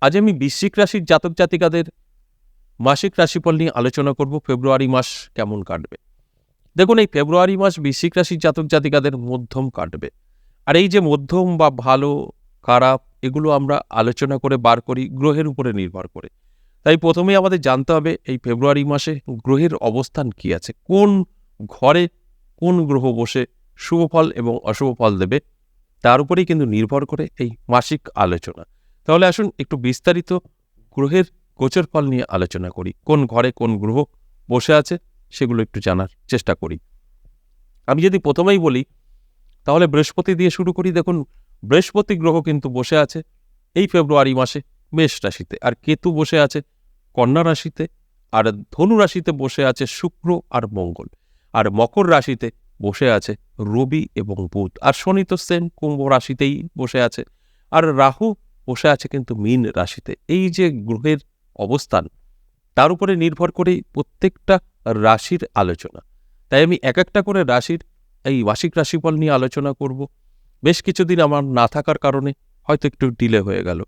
আজ আমি বৃশ্চিক রাশির জাতক জাতিকাদের মাসিক রাশিফল নিয়ে আলোচনা করব। ফেব্রুয়ারি মাস কেমন কাটবে? দেখুন, এই ফেব্রুয়ারি মাস বৃশ্চিক রাশির জাতক জাতিকাদের মধ্যম কাটবে। আর এই যে মধ্যম বা ভালো, খারাপ, এগুলো আমরা আলোচনা করে বার করি, গ্রহের উপরে নির্ভর করে। তাই প্রথমেই আমাদের জানতে হবে, এই ফেব্রুয়ারি মাসে গ্রহের অবস্থান কি আছে? কোন ঘরে কোন গ্রহ বসে শুভ ফল এবং অশুভ ফল দেবে? তার উপরেই কিন্তু নির্ভর করে এই মাসিক আলোচনা। তাহলে আসুন একটু বিস্তারিত গ্রহের গোচর ফল নিয়ে আলোচনা করি। কোন ঘরে কোন গ্রহ বসে আছে সেগুলো একটু জানার চেষ্টা করি। আমি যদি প্রথমেই বলি, তাহলে বৃহস্পতি দিয়ে শুরু করি। দেখুন, বৃহস্পতি গ্রহ কিন্তু বসে আছে এই ফেব্রুয়ারি মাসে মেষ রাশিতে। আর কেতু বসে আছে কন্যা রাশিতে, আর ধনু রাশিতে বসে আছে শুক্র আর মঙ্গল। আর মকর রাশিতে বসে আছে রবি এবং বুধ। আর শনি তো সেম কুম্ভ রাশিতেই বসে আছে। আর রাহু বসে আছে কিন্তু মীন রাশিতে। এই যে গ্রহের অবস্থান, তার উপরে নির্ভর করেই প্রত্যেকটা রাশির আলোচনা। তাই আমি এক একটা করে রাশির এই মাসিক রাশিফল নিয়ে আলোচনা করব। বেশ কিছুদিন আমার না থাকার কারণে হয়তো একটু ডিলে হয়ে গেল।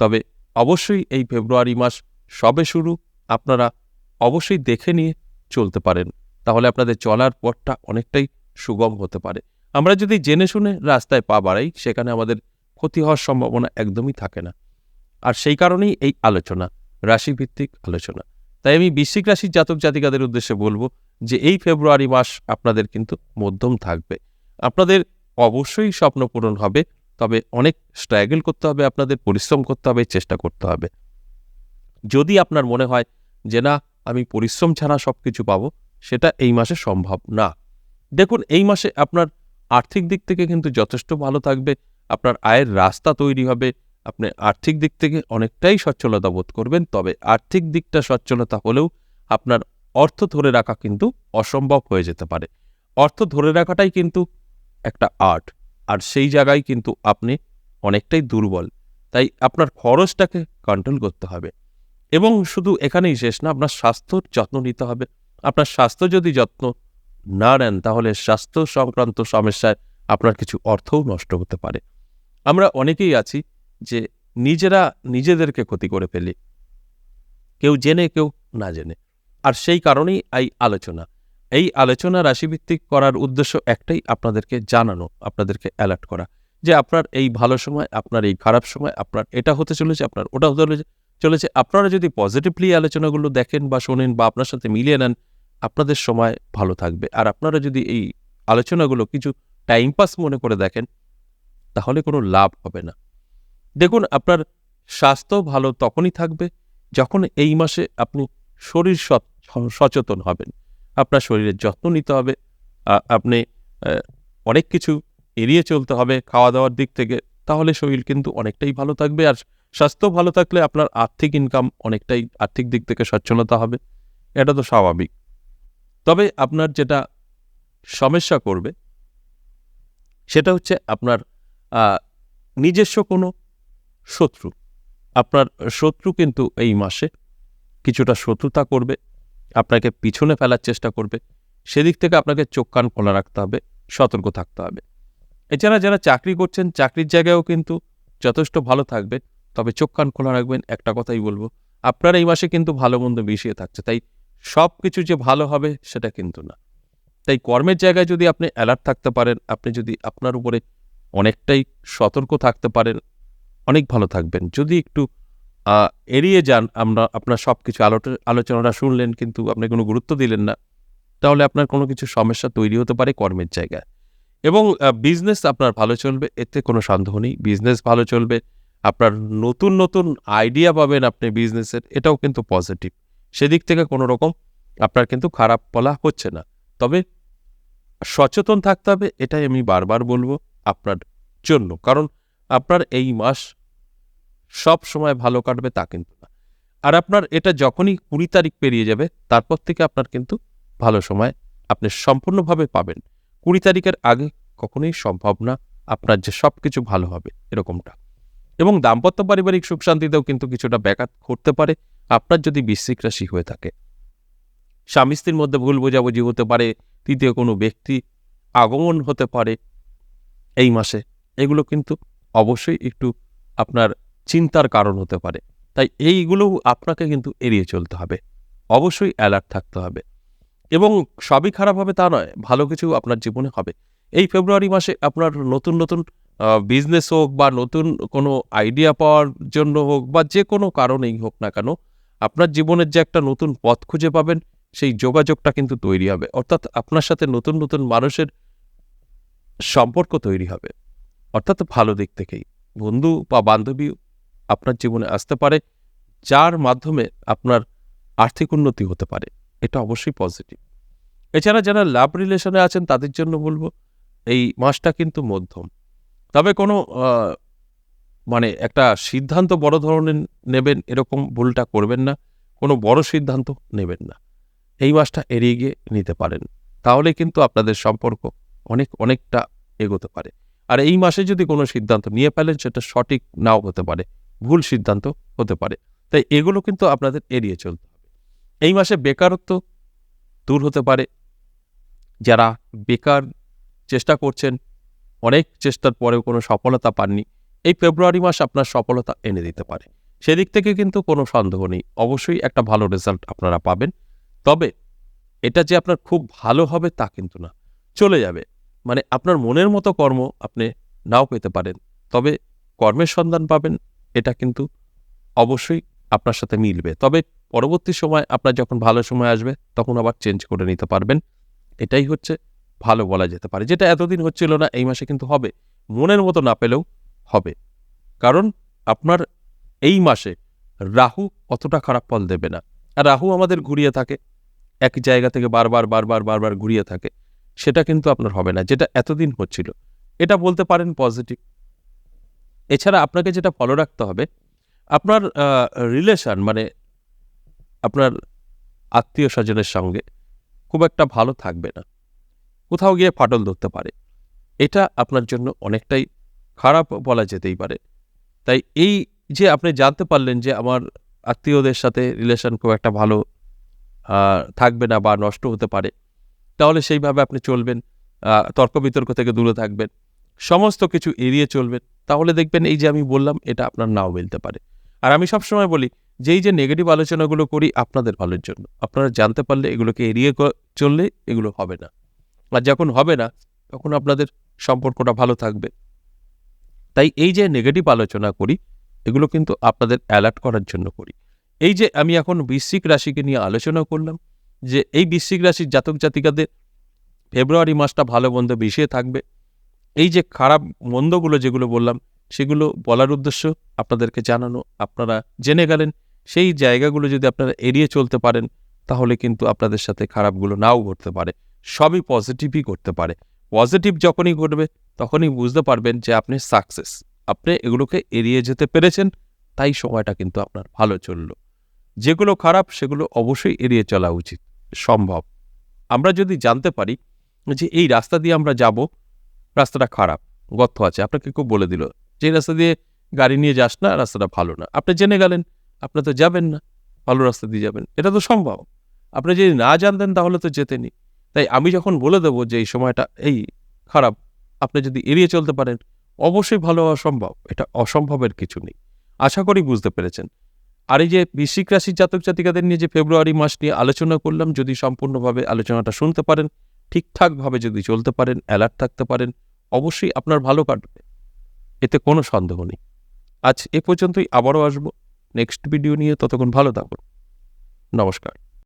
তবে অবশ্যই এই ফেব্রুয়ারি মাস সবে শুরু, আপনারা অবশ্যই দেখে নিয়ে চলতে পারেন। তাহলে আপনাদের চলার পথটা অনেকটাই সুগম হতে পারে। আমরা যদি জেনে শুনে রাস্তায় পা বাড়াই, সেখানে আমাদের ক্ষতি হওয়ার সম্ভাবনা একদমই থাকে না। আর সেই কারণেই এই আলোচনা, রাশিভিত্তিক আলোচনা। তাই আমি বৃশ্চিক রাশির জাতক জাতিকাদের উদ্দেশ্যে বলব যে এই ফেব্রুয়ারি মাস আপনাদের কিন্তু মধ্যম থাকবে। আপনাদের অবশ্যই স্বপ্ন পূরণ হবে, তবে অনেক স্ট্রাগল করতে হবে, আপনাদের পরিশ্রম করতে হবে, চেষ্টা করতে হবে। যদি আপনার মনে হয় যে না, আমি পরিশ্রম ছাড়া সব কিছু পাবো, সেটা এই মাসে সম্ভব না। দেখুন, এই মাসে আপনার আর্থিক দিক থেকে কিন্তু যথেষ্ট ভালো থাকবে আপনার আয়ের রাস্তা তৈরি হবে, আপনি আর্থিক দিক থেকে অনেকটাই সচ্ছলতা বোধ করবেন, তবে আর্থিক দিকটা সচ্ছলতা হলেও আপনার অর্থ ধরে রাখা কিন্তু অসম্ভব হয়ে যেতে পারে। অর্থ ধরে রাখাটাই কিন্তু একটা আর্ট, আর সেই জায়গায় কিন্তু আপনি অনেকটাই দুর্বল। তাই আপনার খরচটাকে কন্ট্রোল করতে হবে। এবং শুধু এখানেই শেষ না, আপনার স্বাস্থ্যর যত্ন নিতে হবে। আপনার স্বাস্থ্য যদি যত্ন না নেন, তাহলে স্বাস্থ্য সংক্রান্ত সমস্যায় আপনার কিছু অর্থও নষ্ট হতে পারে। আমরা অনেকেই আছি যে নিজেরা নিজেদেরকে ক্ষতি করে ফেলি। কেউ জেনে, কেউ না জেনে। আর সেই কারণেই এই আলোচনা। এই আলোচনা রাশিভিত্তিক করার উদ্দেশ্য একটাই আপনাদেরকে জানানো, আপনাদেরকে অ্যালার্ট করা যে আপনার এই ভালো সময়, আপনার এই খারাপ সময়, আপনার এটা হতে চলেছে, আপনার ওটা হতে চলেছে চলেছে। আপনারা যদি পজিটিভলি আলোচনাগুলো দেখেন বা শোনেন বা আপনার সাথে মিলিয়ে নেন, আপনাদের সময় ভালো থাকবে। আর আপনারা যদি এই আলোচনাগুলো কিছু টাইম পাস মনে করে দেখেন তাহলে কোনো লাভ হবে না। দেখুন, আপনার স্বাস্থ্য ভালো তখনই থাকবে যখন এই মাসে আপনি শরীর সচেতন হবেন। আপনার শরীরের যত্ন নিতে হবে আপনি অনেক কিছু এড়িয়ে চলতে হবে খাওয়া দাওয়ার দিক থেকে, তাহলে শরীর কিন্তু অনেকটাই ভালো থাকবে আর স্বাস্থ্য ভালো থাকলে আপনার আর্থিক ইনকাম অনেকটাই আর্থিক দিক থেকে সচ্ছলতা হবে। এটা তো স্বাভাবিক। তবে আপনার যেটা সমস্যা করবে, সেটা হচ্ছে আপনার নিজস্ব কোনো শত্রু। আপনার শত্রু কিন্তু এই মাসে কিছুটা শত্রুতা করবে, আপনাকে পিছনে ফেলার চেষ্টা করবে, সেদিক থেকে আপনাকে চোখ কান খোলা রাখতে হবে, সতর্ক থাকতে হবে। এছাড়া যারা চাকরি করছেন, চাকরির জায়গায়ও কিন্তু যথেষ্ট ভালো থাকবে তবে চোখ কান খোলা রাখবেন, একটা কথাই বলব, আপনার এই মাসে কিন্তু ভালো মন্দ মিশিয়ে থাকছে, তাই সব কিছু যে ভালো হবে সেটা কিন্তু না। তাই কর্মের জায়গায় যদি আপনি অ্যালার্ট থাকতে পারেন, আপনি যদি আপনার উপরে অনেকটাই সতর্ক থাকতে পারেন। অনেক ভালো থাকবেন। যদি একটু এড়িয়ে যান, আমরা, আপনার সব কিছু আলোচনাটা শুনলেন কিন্তু আপনি কোনো গুরুত্ব দিলেন না, তাহলে আপনার কোনো কিছু সমস্যা তৈরি হতে পারে কর্মের জায়গায়। এবং বিজনেস আপনার ভালো চলবে, এতে কোনো সন্দেহ নেই। বিজনেস ভালো চলবে, আপনার নতুন নতুন আইডিয়া পাবেন আপনি বিজনেসের, এটাও কিন্তু পজিটিভ। সেদিক থেকে কোনো রকম আপনার কিন্তু খারাপ বলা হচ্ছে না। তবে সচেতন থাকতে হবে, এটাই আমি বারবার বলব। আপনার জন্য। কারণ আপনার এই মাস সব সময় ভালো কাটবে তা কিন্তু না। আর আপনার এটা যখনই কুড়ি তারিখ পেরিয়ে যাবে, তারপর থেকে আপনার কিন্তু ভালো সময় আপনি সম্পূর্ণভাবে পাবেন। কুড়ি তারিখের আগে কখনোই সম্ভব না আপনার যে সব কিছু ভালো হবে, এরকমটা। এবং দাম্পত্য পারিবারিক সুখ শান্তিতেও কিন্তু কিছুটা ব্যাঘাত ঘটতে পারে, আপনার যদি বৃশ্চিক রাশি হয়ে থাকে। স্বামী স্ত্রীর মধ্যে ভুল বোঝাবুঝি হতে পারে, তৃতীয় কোনো ব্যক্তি আগমন হতে পারে এই মাসে। এগুলো কিন্তু অবশ্যই একটু আপনার চিন্তার কারণ হতে পারে। তাই এইগুলো আপনাকে কিন্তু এড়িয়ে চলতে হবে। অবশ্যই অ্যালার্ট থাকতে হবে। এবং সবই খারাপ হবে তা নয়, ভালো কিছু আপনার জীবনে হবে। এই ফেব্রুয়ারি মাসে আপনার নতুন নতুন বিজনেস হোক বা নতুন কোনো আইডিয়া পাওয়ার জন্য হোক বা যে কোনো কারণেই হোক না কেন, আপনার জীবনের যে একটা নতুন পথ খুঁজে পাবেন, সেই যোগাযোগটা কিন্তু তৈরি হবে। অর্থাৎ আপনার সাথে নতুন নতুন মানুষের সম্পর্ক তৈরি হবে। অর্থাৎ ভালো দিক থেকেই। বন্ধু বা বান্ধবী আপনার জীবনে আসতে পারে, যার মাধ্যমে আপনার আর্থিক উন্নতি হতে পারে। এটা অবশ্যই পজিটিভ এছাড়া যারা লাভ রিলেশনে আছেন, তাদের জন্য বলব, এই মাসটা কিন্তু মধ্যম। তবে কোনো মানে একটা সিদ্ধান্ত বড় ধরনের নেবেন, এরকম ভুলটা করবেন না। কোনো বড় সিদ্ধান্ত নেবেন না। এই মাসটা এড়িয়ে গিয়ে নিতে পারেন। তাহলে কিন্তু আপনাদের সম্পর্ক অনেক, অনেকটা এগোতে পারে। আর এই মাসে যদি কোনো সিদ্ধান্ত নিয়ে ফেলেন, সেটা সঠিক নাও হতে পারে, ভুল সিদ্ধান্ত হতে পারে। তাই এগুলো কিন্তু আপনাদের এড়িয়ে চলতে হবে। এই মাসে বেকারত্ব দূর হতে পারে। যারা বেকার চেষ্টা করছেন, অনেক চেষ্টার পরেও কোনো সফলতা পাননি, এই ফেব্রুয়ারি মাস আপনার সফলতা এনে দিতে পারে। সেদিক থেকে কিন্তু কোনো সন্দেহ নেই। অবশ্যই একটা ভালো রেজাল্ট আপনারা পাবেন। তবে এটা যে আপনার খুব ভালো হবে তা কিন্তু না। চলে যাবে। মানে আপনার মনের মতো কর্ম আপনি নাও পেতে পারেন। তবে কর্মের সন্ধান পাবেন, এটা কিন্তু অবশ্যই আপনার সাথে মিলবে। তবে পরবর্তী সময় আপনার যখন ভালো সময় আসবে, তখন আবার চেঞ্জ করে নিতে পারবেন। এটাই হচ্ছে ভালো বলা যেতে পারে। যেটা এতদিন হচ্ছিল না, এই মাসে কিন্তু হবে। মনের মতো না পেলেও হবে। কারণ আপনার এই মাসে রাহু অতটা খারাপ ফল দেবে না। আর রাহু আমাদের ঘুরিয়ে থাকে। এক জায়গা থেকে বারবার বারবার বারবার ঘুরিয়ে থাকে। সেটা কিন্তু আপনার হবে না, যেটা এতদিন হচ্ছিল। এটা বলতে পারেন পজিটিভ এছাড়া আপনাকে যেটা ফলো রাখতে হবে, আপনার রিলেশন মানে আপনার আত্মীয় স্বজনের সঙ্গে খুব একটা ভালো থাকবে না। কোথাও গিয়ে ফাটল ধরতে পারে। এটা আপনার জন্য অনেকটাই খারাপ বলা যেতেই পারে। তাই এই যে আপনি জানতে পারলেন যে আমার আত্মীয়দের সাথে রিলেশন খুব একটা ভালো থাকবে না বা নষ্ট হতে পারে তাহলে সেইভাবে আপনি চলবেন তর্ক বিতর্ক থেকে দূরে থাকবেন, সমস্ত কিছু এড়িয়ে চলবেন। তাহলে দেখবেন এই যে আমি বললাম, এটা আপনার নাও মিলতে পারে। আর আমি সবসময় বলি যে এই যে নেগেটিভ আলোচনাগুলো করি, আপনাদের ভালোর জন্য। আপনারা জানতে পারলে এগুলোকে এড়িয়ে চললে এগুলো হবে না। আর যখন হবে না, তখন আপনাদের সম্পর্কটা ভালো থাকবে। তাই এই যে নেগেটিভ আলোচনা করি, এগুলো কিন্তু আপনাদের অ্যালার্ট করার জন্য করি। এই যে আমি এখন বৃশ্চিক রাশিকে নিয়ে আলোচনা করলাম যে এই বৃশ্চিক রাশির জাতক জাতিকাদের ফেব্রুয়ারি মাসটা ভালো মন্দ বিষয়ে থাকবে। এই যে খারাপ মন্দগুলো যেগুলো বললাম, সেগুলো বলার উদ্দেশ্য আপনাদেরকে জানানো। আপনারা জেনে গেলেন, সেই জায়গাগুলো যদি আপনারা এড়িয়ে চলতে পারেন, তাহলে কিন্তু আপনাদের সাথে খারাপগুলো নাও ঘটতে পারে। সবই পজিটিভই করতে পারে। পজিটিভ যখনই ঘটবে, তখনই বুঝতে পারবেন যে আপনি সাকসেস। আপনি এগুলোকে এড়িয়ে যেতে পেরেছেন, তাই সময়টা কিন্তু আপনার ভালো চলল। যেগুলো খারাপ, সেগুলো অবশ্যই এড়িয়ে চলা উচিত। সম্ভব। আমরা যদি জানতে পারি যে এই রাস্তা দিয়ে আমরা যাব, রাস্তাটা খারাপ, গর্ত আছে, আপনাকে কেউ বলে দিল, যে রাস্তা দিয়ে গাড়ি নিয়ে যাস না, রাস্তাটা ভালো না। আপনি জেনে গেলেন, আপনি তো যাবেন না, ভালো রাস্তা দিয়ে যাবেন, এটা তো সম্ভব। আপনি যদি না জানতেন তাহলে তো যেতেনি তাই আমি যখন বলে দেবো যে এই সময়টা এই খারাপ, আপনি যদি এড়িয়ে চলতে পারেন, অবশ্যই ভালো হওয়া সম্ভব, এটা অসম্ভবের কিছু নেই। আশা করি বুঝতে পেরেছেন। আর এই যে বৃশ্চিক রাশির জাতক জাতিকাদের নিয়ে যে ফেব্রুয়ারি মাস নিয়ে আলোচনা করলাম, যদি সম্পূর্ণভাবে আলোচনাটা শুনতে পারেন, ঠিকঠাকভাবে যদি চলতে পারেন অ্যালার্ট থাকতে পারেন, অবশ্যই আপনার ভালো কাটবে। এতে কোনো সন্দেহ নেই। আজ এ পর্যন্তই, আবারও আসব। নেক্সট ভিডিও নিয়ে ততক্ষণ ভালো থাকুন। নমস্কার।